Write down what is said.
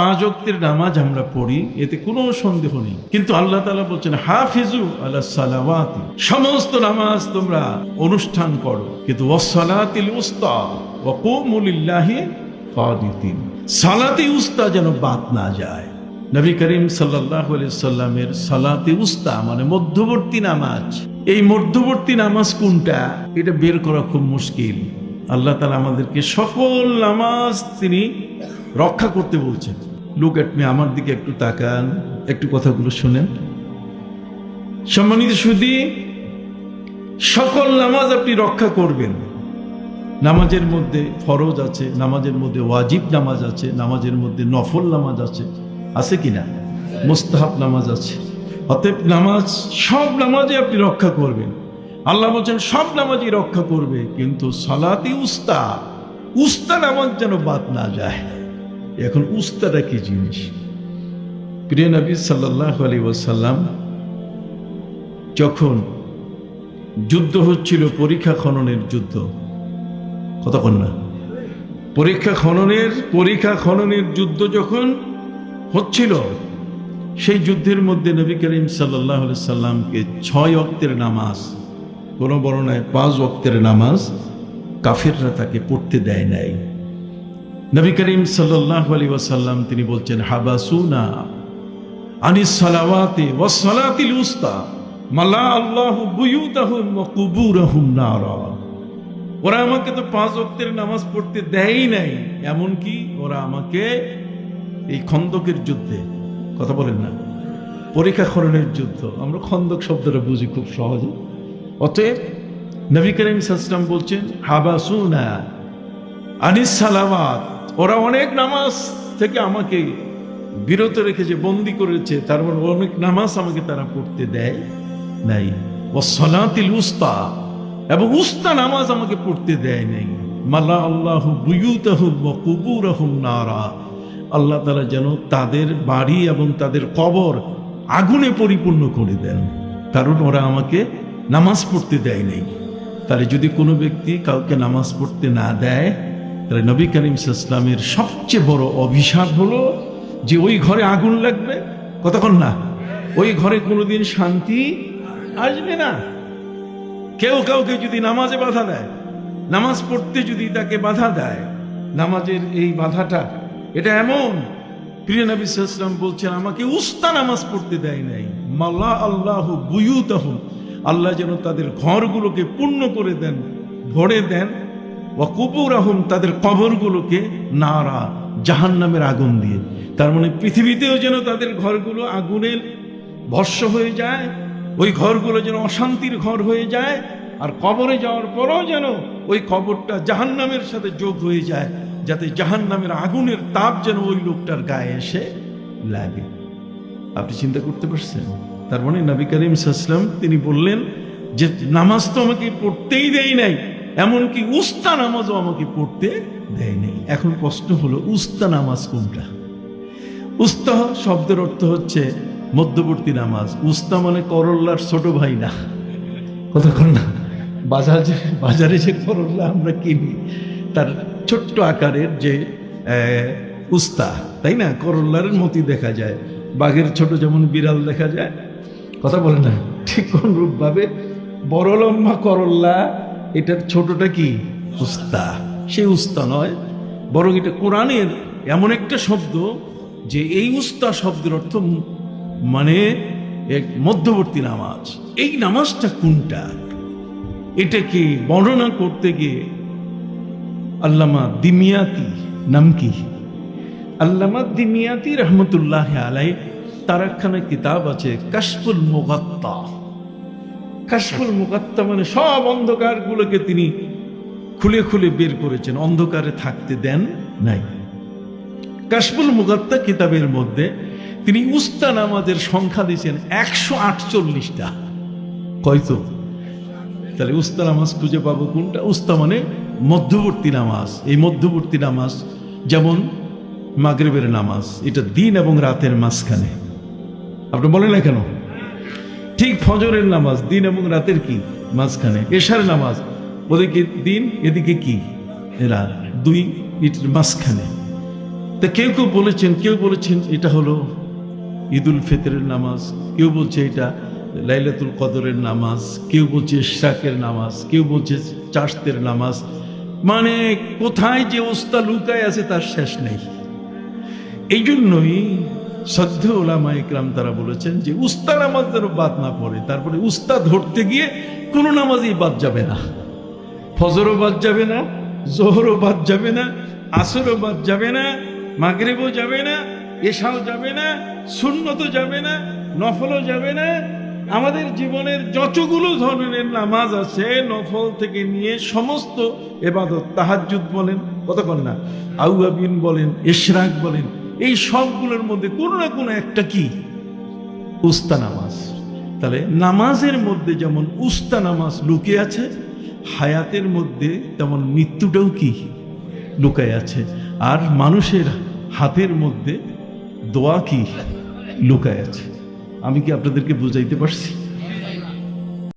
পাঁচ নামাজ আমরা পড়ি, এতে কোনো সন্দেহ নেই। কিন্তু আল্লাহ তালা বলছেন, হাফিজু আল্লাহ সালাওয়াতি। সমস্ত নামাজ তোমরা অনুষ্ঠান করো। কিন্তু ওয়াসসালাতিল উস্তা কানিতিন সালাতি উস্তা যেন বাদ না যায়। নবী করিম সাল্লাহ সাল্লামের সালাতে উস্তা মানে মধ্যবর্তী নামাজ। এই মধ্যবর্তী নামাজ কোনটা? এটা বের করা খুব মুশকিল। আল্লাহ তালা আমাদেরকে সকল নামাজ তিনি রক্ষা করতে বলছেন। লুক এট মি আমার দিকে একটু তাকান, একটু কথাগুলো শুনেন। সম্মানিত সুদী সকল নামাজ আপনি রক্ষা করবেন। নামাজের মধ্যে ফরজ আছে, নামাজের মধ্যে ওয়াজিব নামাজ আছে, নামাজের মধ্যে নফল নামাজ আছে। আছে কি না? মুস্তাহাব নামাজ আছে। অতএব নামাজ, সব নামাজে আপনি রক্ষা করবেন। আল্লাহ বলছেন, সব নামাজই রক্ষা করবে, কিন্তু সালাতি উস্তা উস্তা নামাজ যেন বাদ না যায়। এখন উস্তাটা কি জিনিস? প্রিয় নবী সাল্লাহ আলী যখন যুদ্ধ হচ্ছিল পরীক্ষা খননের যুদ্ধ কতক্ষণ না। পরীক্ষা খননের পরীক্ষা খননের যুদ্ধ যখন হচ্ছিল, সেই যুদ্ধের মধ্যে নবী করিম সাল্লাহ সাল্লামকে ছয় অক্তের নামাজ, কোনো বর্ণায় পাঁচ অক্তের নামাজ কাফেররা তাকে পড়তে দেয় নাই। নবী করিম সাল্লাহ আলী ওয়াসাল্লাম তিনি বলছেন, হাবাসুনা আনিস সালাওয়াতে মালা আল্লাহ ওরা আমাকে তো পাঁচ নামাজ পড়তে দেয়ই নাই। ওরা আমাকে এই খন্দকের যুদ্ধে, কথা বলেন না যুদ্ধ। আমরা খন্দক শব্দটা বুঝি খুব সহজে। অতএব নবী করিম সাসলাম বলছেন, হাবাসুনা আনিস সালাওয়াত ওরা অনেক নামাজ থেকে আমাকে বিরত রেখেছে বন্দি করেছে, তার মানে অনেক নামাজ আমাকে তারা পড়তে দেয় নাই। ও সলাতিল উস্তা, এবং উস্তা নামাজ আমাকে পড়তে দেয় নাই। মাল্লা আল্লাহ কুবুরাহুম নারা, আল্লাহ তালা যেন তাদের বাড়ি এবং তাদের কবর আগুনে পরিপূর্ণ করে দেন। কারণ ওরা আমাকে নামাজ পড়তে দেয় নাই। তাহলে যদি কোনো ব্যক্তি কাউকে নামাজ পড়তে না দেয় তাহলে নবী করিম ইসলামের সবচেয়ে বড় অভিশাপ হলো যে ওই ঘরে আগুন লাগবে। কতক্ষণ না? ওই ঘরে কোনোদিন শান্তি আসবে না। কেউ কাউকে যদি নামাজে বাধা দেয়, নামাজ পড়তে যদি তাকে বাধা দেয়, নামাজের এই বাধাটা, এটা এমন। প্রিয় নবী সাল্লাম বলছেন, আমাকে উস্তা নামাজ পড়তে দেয় নাই। মাল্লা আল্লাহ বুয়ুতাহ আল্লাহ যেন তাদের ঘরগুলোকে পূর্ণ করে দেন, ভরে দেন। ও কুপুর আহম তাদের কবরগুলোকে নারা জাহান নামের আগুন দিয়ে। তার মানে পৃথিবীতেও যেন তাদের ঘরগুলো আগুনের ভস্য হয়ে যায়, ওই ঘরগুলো যেন অশান্তির ঘর হয়ে যায়, আর কবরে যাওয়ার পরও যেন ওই কবরটা জাহান নামের সাথে যোগ হয়ে যায়, যাতে জাহান নামের আগুনের তাপ যেন ওই লোকটার গায়ে এসে লাগে। আপনি চিন্তা করতে পারছেন? তার মানে নবী করিম তিনি বললেন যে, নামাজ তো আমাকে পড়তেই দেয় নাই এমনকি উস্তা নামাজও আমাকে পড়তে দেয় নাই। এখন কষ্ট হলো উস্তা নামাজ কোনটা? উস্তাহ শব্দের অর্থ হচ্ছে মধ্যবর্তী নামাজ। উস্তা মানে করল্লার ছোট ভাই না। কতক্ষণ না। বাজারে বাজারে যে করল্লা আমরা কিনি, তার ছোট্ট আকারের যে উস্তা তাই না? করল্লার মতি দেখা যায়। বাঘের ছোট যেমন বিড়াল দেখা যায়। কথা বলে না। ঠিক কোন রূপভাবে বড় লম্বা করল্লা এটার ছোটটা কি? উস্তা। সেই উস্তা নয়, বরং এটা কোরআনের এমন একটা শব্দ যে এই উস্তা শব্দের অর্থ মানে এক মধ্যবর্তী নামাজ। এই নামাজটা কোনটা? এটাকে বর্ণনা করতে গিয়ে আল্লামা দিমিয়াতি, নাম কি? আল্লামা দিমিয়াতি রহমতুল্লাহ আলাই তার একখানা কিতাব আছে কাশফুল মুগাত্তা। কাশফুল মুগাত্তা মানে সব অন্ধকারগুলোকে তিনি খুলে খুলে বের করেছেন। অন্ধকারে থাকতে দেন নাই। কাশফুল মুগাত্তা কিতাবের মধ্যে তিনি উস্তা নামাজের সংখ্যা দিয়েছেন একশো আটচল্লিশটা। কয়তো তাহলে উস্তা নামাজ খুঁজে পাবো কোনটা? উস্তা মানে মধ্যবর্তী নামাজ। এই মধ্যবর্তী নামাজ যেমন মাগরিবের নামাজ, এটা দিন এবং রাতের মাঝখানে। আপনি বলেন না কেন? ঠিক ফজরের নামাজ, দিন এবং রাতের কি? মাঝখানে। এশার নামাজ ওদিকে দিন, এদিকে কি? রাত দুই ইটের মাঝখানে। তা কেউ কেউ বলেছেন কেউ বলেছেন এটা হলো ঈদুল ফিতরের নামাজ, কেউ বলছে এটা লাইলাতুল কদরের নামাজ, কেউ বলছে শাকের নামাজ, কেউ বলছে চাষতের নামাজ। মানে কোথায় যে ওস্তা লুকায় আছে তার শেষ নেই। এই জন্যই সদ্য ওলামা ইকরাম তারা বলেছেন যে উস্তা নামাজ যেন বাদ না পড়ে, তারপরে উস্তা ধরতে গিয়ে কোনো নামাজই বাদ যাবে না। ফজরও বাদ যাবে না, জোহরও বাদ যাবে না, আসরও বাদ যাবে না, মাগরেবও যাবে না, এশাও যাবে না শূন্যতও যাবে না, নফলও যাবে না। আমাদের জীবনের যতগুলো ধরনের নামাজ আছে, নফল থেকে নিয়ে সমস্ত এবাদত, তাহাজ্জুদ বলেন, কতক্ষণ না? আউয়াবিন বলেন, ইশরাক বলেন এই সবগুলোর মধ্যে কোনো না কোনো একটা কি? উস্তা নামাজ। তাহলে নামাজের মধ্যে যেমন উস্তা নামাজ লুকে আছে, হায়াতের মধ্যে তেমন মৃত্যুটাও কি? লুকায় আছে। আর মানুষের হাতের মধ্যে দোয়া কি? লুকায় আছে। আমি কি আপনাদেরকে বুঝাইতে পারছি?